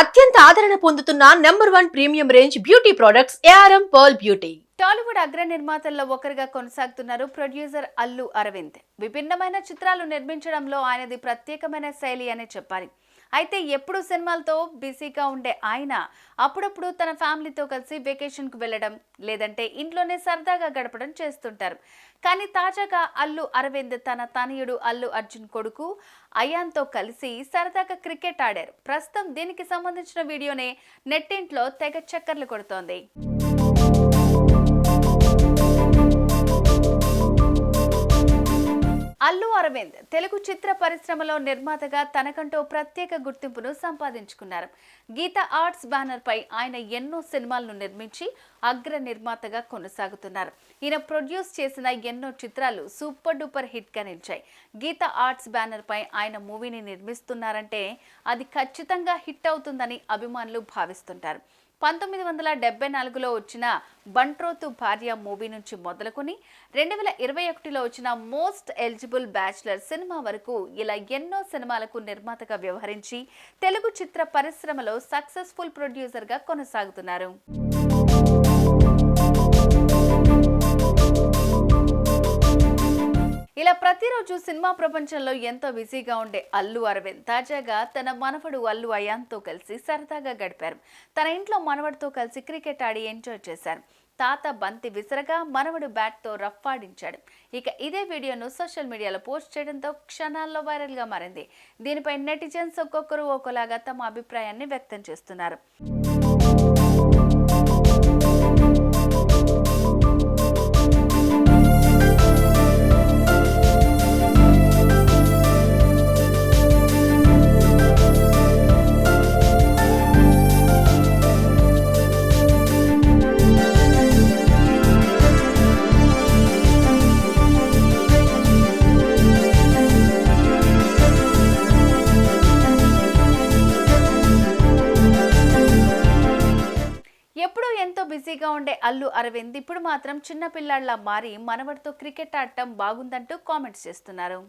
అత్యంత ఆదరణ పొందుతున్న number one premium range beauty products ARM pearl beauty. Tollywood అగ్ర నిర్మాతల్లో ఒకరిగా కొనసాగుతున్నారు ప్రొడ్యూసర్ అల్లు అరవింద్. విభిన్నమైన చిత్రాలు నిర్మించడంలో ఆయనది ప్రత్యేకమైన శైలి అనే చెప్పాలి. అయితే ఎప్పుడు సినిమాలతో బిజీగా ఉండే ఆయన అప్పుడప్పుడు తన ఫ్యామిలీతో కలిసి వెకేషన్కు వెళ్ళడం లేదంటే ఇంట్లోనే సరదాగా గడపడం చేస్తుంటారు. కానీ తాజాగా అల్లు అరవింద్ తన తనయుడు అల్లు అర్జున్ కొడుకు అయాన్తో కలిసి సరదాగా క్రికెట్ ఆడారు. ప్రస్తుతం దీనికి సంబంధించిన వీడియోనే నెట్టింట్లో తెగ చక్కర్లు కొడుతోంది. అరవింద్. తెలుగు చిత్ర పరిశ్రమలో నిర్మాతగా తనకంటూ ప్రత్యేక గుర్తింపును సంపాదించుకున్నారు. గీత ఆర్ట్స్ బ్యానర్ పై ఆయన ఎన్నో సినిమాలను నిర్మించి అగ్ర నిర్మాతగా కొనసాగుతున్నారు. ఈయన ప్రొడ్యూస్ చేసిన ఎన్నో చిత్రాలు సూపర్ డూపర్ హిట్గా నిలిచాయి. గీత ఆర్ట్స్ బ్యానర్ పై ఆయన మూవీని నిర్మిస్తున్నారంటే అది ఖచ్చితంగా హిట్ అవుతుందని అభిమానులు భావిస్తుంటారు. పంతొమ్మిది వందల డెబ్బై నాలుగులో వచ్చిన బంట్రోతు భార్య మూవీ నుంచి మొదలుకొని రెండు వేల ఇరవై ఒకటిలో వచ్చిన మోస్ట్ ఎలిజిబుల్ బ్యాచులర్ సినిమా వరకు ఇలా ఎన్నో సినిమాలకు నిర్మాతగా వ్యవహరించి తెలుగు చిత్ర పరిశ్రమలో సక్సెస్ఫుల్ ప్రొడ్యూసర్గా కొనసాగుతున్నారు. ఇలా ప్రతిరోజు సినిమా ప్రపంచంలో ఎంతో బిజీగా ఉండే అల్లు అరవింద్ తాజాగా తన మనవడు అల్లు అయాన్తో కలిసి సరదాగా గడిపారు. తన ఇంట్లో మనవడితో కలిసి క్రికెట్ ఆడి ఎంజాయ్ చేశారు. తాత బంతి విసరగా మనవడు బ్యాట్తో రఫ్ఫాడించాడు ఇక ఇదే వీడియోను సోషల్ మీడియాలో పోస్ట్ చేయడంతో క్షణాల్లో వైరల్గా మారింది. దీనిపై నెటిజన్స్ ఒక్కొక్కరు ఒక్కోలాగా తమ అభిప్రాయాన్ని వ్యక్తం చేస్తున్నారు. ఎంతో బిజీగా ఉండే అల్లు అరవింద్ ఇప్పుడు మాత్రం చిన్నపిల్లాళ్ళా మారి మనవడితో క్రికెట్ ఆడటం బాగుందంటూ కామెంట్స్ చేస్తున్నారు.